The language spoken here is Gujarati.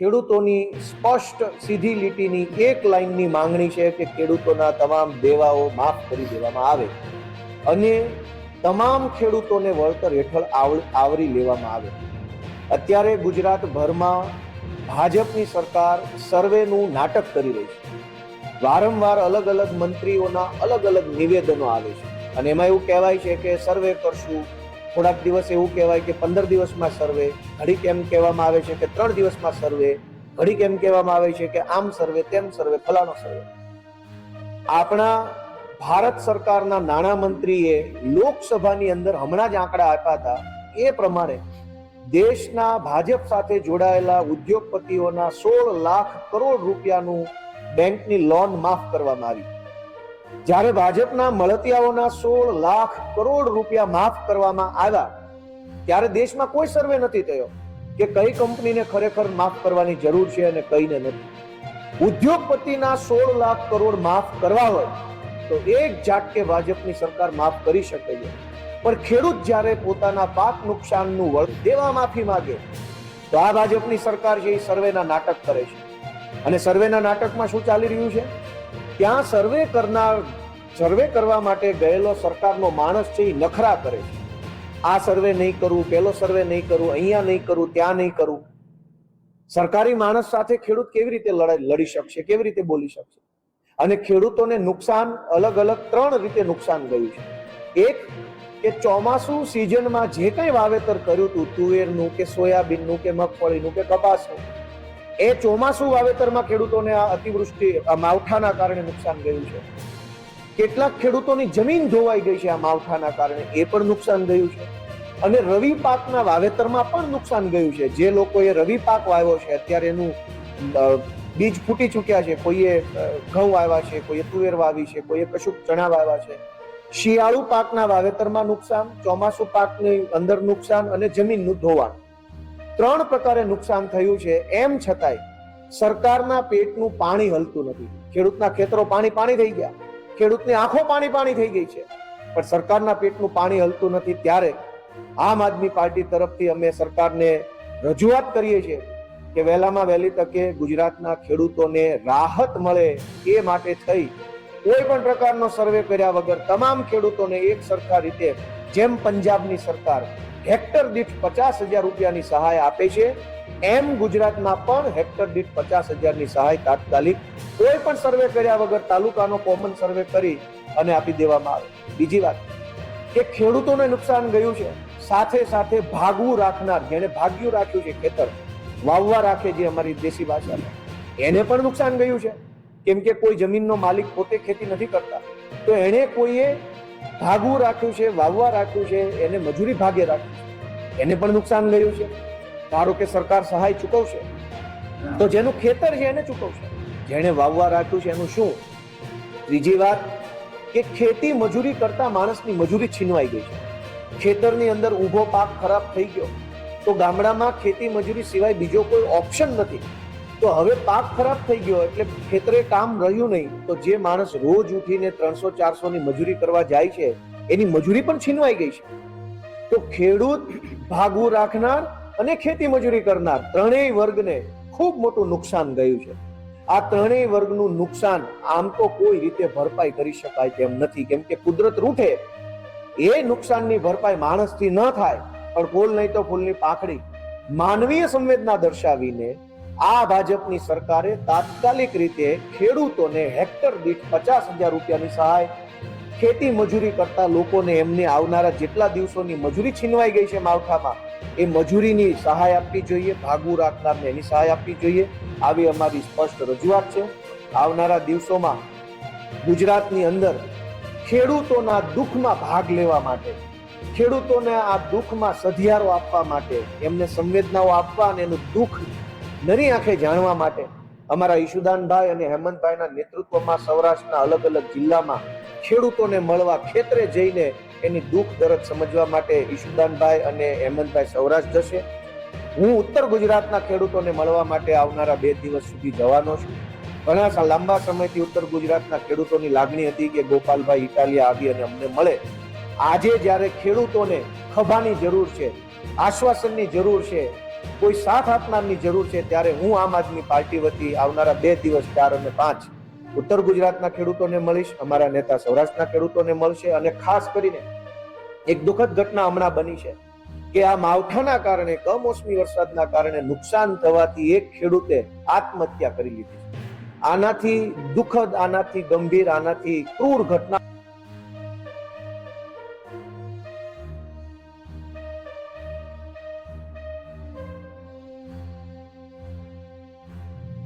ખેડૂતોની સ્પષ્ટ સીધી લીટીની એક લાઈનની માંગણી છે કે ખેડૂતોના તમામ દેવાઓ માફ કરી દેવામાં આવે અને તમામ ખેડૂતોને વળતર હેઠળ આવ- આવરી લેવામાં આવે. અત્યારે ગુજરાતભરમાં ભાજપની સરકાર સર્વેનું નાટક કરી રહી છે. વારંવાર અલગ અલગ મંત્રીઓના અલગ અલગ નિવેદનો આવે છે. અને એમાં એવું કહેવાય છે કે સર્વે કરશું થોડાક દિવસ એવું કહેવાય કે પંદર દિવસમાં સર્વે, ઘડીક એમ કહેવામાં આવે છે કે ત્રણ દિવસમાં સર્વે, ઘડીક એમ કહેવામાં આવે છે કે આમ સર્વે, તેમ સર્વે, ફલાણો સર્વે. આપણા ભારત સરકારના નાણામંત્રીએ લોકસભાની અંદર હમણાં જ આંકડા આપ્યા હતા. એ પ્રમાણે દેશના ભાજપ સાથે જોડાયેલા ઉદ્યોગપતિઓના સોળ લાખ કરોડ રૂપિયાનું બેંકની લોન માફ કરવામાં આવી. જ્યારે ભાજપના મળતિયાઓના સોળ લાખ કરોડ રૂપિયા માફ કરવામાં આવ્યા, ત્યારે દેશમાં કોઈ સર્વે નથી થયો કે કઈ કંપનીને ખરેખર માફ કરવાની જરૂર છે અને કઈને નથી. ઉદ્યોગપતિના સોળ લાખ કરોડ માફ કરવા હોય, તો એક ઝાટકે ભાજપની સરકાર માફ કરી શકે છે પણ ખેડૂત જ્યારે પોતાના પાક નુકસાનનું વળ દેવા માફી માંગે, તો આ ભાજપની સરકાર છે એ સર્વેના નાટક કરે છે. અને સર્વેના નાટકમાં શું ચાલી રહ્યું છે? ત્યાં સર્વે કરનાર, સર્વે કરવા માટે ગયેલો સરકારનો માણસ છે એ નખરા કરે છે. આ સર્વે નહીં કરવું પેલો સર્વે નહીં કરવું અહીંયા નહીં કરવું ત્યાં નહીં કરવું સરકારી માણસ સાથે ખેડૂત કેવી રીતે લડાઈ, લડી શકશે, કેવી રીતે બોલી શકશે? અને ખેડૂતોને નુકસાન અલગ અલગ ત્રણ રીતે નુકસાન ગયું છે. એક, કે ચોમાસુ સિઝનમાં જે કંઈ વાવેતર કર્યું હતું, તુવેરનું કે સોયાબીનનું કે મગફળીનું કે કપાસનું એ ચોમાસુ વાવેતરમાં ખેડૂતોને આ અતિવૃષ્ટિ, આ માવઠાના કારણે નુકસાન ગયું છે. કેટલાક ખેડૂતોની જમીન ધોવાઈ ગઈ છે આ માવઠાના કારણે, એ પણ નુકસાન ગયું છે. અને રવિ પાકના વાવેતરમાં પણ નુકસાન ગયું છે. જે લોકોએ રવિ પાક વાવ્યો છે, અત્યારે એનું બીજ ફૂટી ચૂક્યા છે. કોઈએ ઘઉં વાવ્યા છે, કોઈએ તુવેર વાવી છે, કોઈએ કશુંક ચણા વાવ્યા છે. શિયાળુ પાકના વાવેતરમાં નુકસાન, ચોમાસુ પાકની અંદર નુકસાન અને જમીનનું ધોવાણ. ત્રણ પ્રકારે નુકસાન થયું છે. એમ છતાંય સરકારના પેટનું પાણી હલતું નથી. ખેડૂતના ખેતરો પાણી પાણી થઈ ગયા. ખેડૂતની આંખો પાણી પાણી થઈ ગઈ છે. પણ સરકારના પેટનું પાણી હલતું નથી ત્યારે આમ આદમી પાર્ટી તરફથી અમે સરકારને રજૂઆત કરીએ છીએ કે વહેલામાં વહેલી તકે ગુજરાતના ખેડૂતોને રાહત મળે એ માટે થઈ કોઈ પણ પ્રકારનો સર્વે કર્યા વગર તમામ ખેડૂતોને એક સરખા રીતે જેમ પંજાબની સરકાર હેક્ટર દીઠ પચાસ હજાર રૂપિયાની સહાય આપે છે, એમ ગુજરાતમાં પણ હેક્ટર દીઠ પચાસ હજારની સહાય તાત્કાલિક કોઈ પણ સર્વે કર્યા વગર તાલુકાનો કોમન સર્વે કરી અને આપી દેવામાં આવે. બીજી વાત, કે ખેડૂતોને નુકસાન ગયું છે, સાથે સાથે ભાગવું રાખનાર જેને ભાગ્યું રાખ્યું છે ખેતર, વાવવા રાખે જે અમારી દેશી ભાષામાં એને પણ નુકસાન ગયું છે. કેમ કે કોઈ જમીનનો માલિક પોતે ખેતી નથી કરતા, તો એણે કોઈએ ભાગવું રાખ્યું છે, વાવવા રાખ્યું છે, એને મજૂરી ભાગે રાખ્યું છે. એને પણ નુકસાન ગયું છે. ધારો કે સરકાર સહાય ચૂકવશે, તો જેનું ખેતર છે એને ચૂકવશે. જેણે વાવવા રાખ્યું છે એનું શું? ત્રીજી વાત કે ખેતી મજૂરી કરતા માણસની મજૂરી છીનવાઈ ગઈ છે. ખેતરની અંદર ઊભો પાક ખરાબ થઈ ગયો, તો ગામડામાં ખેતી મજૂરી સિવાય બીજો કોઈ ઓપ્શન નથી. તો હવે પાક ખરાબ થઈ ગયો એટલે ખેતરે કામ રહ્યું નહીં. તો જે માણસ રોજ ઉઠીને ત્રણસો ચારસો ની મજૂરી કરવા જાય છે, એની મજૂરી પણ છીનવાઈ ગઈ છે. તો ખેડૂત ભાગવું રાખનાર અને ખેતી મજૂરી કરનાર ત્રણેય વર્ગને ખૂબ મોટું નુકસાન ગયું છે. આ ત્રણેય વર્ગનું નુકસાન આમ તો કોઈ રીતે ભરપાઈ કરી શકાય તેમ નથી. કેમ કે કુદરત રૂઠે એ નુકસાનની ભરપાઈ માણસથી ન થાય. પણ ફૂલ નહીં તો ફૂલની પાખડી માનવીય સંવેદના દર્શાવીને આ ભાજપની સરકારે તાત્કાલિક રીતે ખેડૂતોને હેક્ટર દીઠ પચાસ હજાર રૂપિયાની સહાય ખેતી મજૂરી કરતા લોકોને એમને આવનારા જેટલા દિવસોની મજૂરી છીનવાઈ ગઈ છે માવઠામાં એ મજૂરીની સહાય આપવી જોઈએ, ભાગવું રાખનારને એની સહાય આપવી જોઈએ. આવી અમારી સ્પષ્ટ રજૂઆત છે. આવનારા દિવસોમાં ગુજરાતની અંદર ખેડૂતોના દુઃખમાં ભાગ લેવા માટે, ખેડૂતોને આ દુઃખમાં સધિયારો આપવા માટે, એમને સંવેદનાઓ આપવા અને એનું દુઃખ નરી આંખે જાણવા માટે અમારા ઈશુદાનભાઈ અને હેમંતભાઈના નેતૃત્વમાં સૌરાષ્ટ્રના અલગ અલગ જિલ્લામાં ખેડૂતોને મળવા ખેતરે જઈને એની દુઃખ દરદ સમજવા માટે ઈશુદાનભાઈ અને હેમંતભાઈ સૌરાષ્ટ્ર જશે. હું ઉત્તર ગુજરાતના ખેડૂતોને મળવા માટે આવનારા બે દિવસ સુધી જવાનો છું. ઘણા લાંબા સમયથી ઉત્તર ગુજરાતના ખેડૂતોની લાગણી હતી કે ગોપાલભાઈ ઇટાલિયા આવી અને અમને મળે. આજે જ્યારે ખેડૂતોને ખભાની જરૂર છે, આશ્વાસનની જરૂર છે કોઈ સાથ આપનારની જરૂર છે, ત્યારે હું આમ આદમી પાર્ટી વતી આવનારા બે દિવસ, ચાર અને પાંચ ઉત્તર ગુજરાતના ખેડૂતોને મળીશ, અમારા નેતા સૌરાષ્ટ્રના ખેડૂતોને મળશે અને ખાસ કરીને એક દુઃખદ ઘટના હમણાં બની છે કે આ માવઠાના કારણે, કમોસમી વરસાદના કારણે નુકસાન થવાથી એક ખેડૂતે આત્મહત્યા કરી લીધી આનાથી દુઃખદ, આનાથી ગંભીર, આનાથી ક્રૂર ઘટના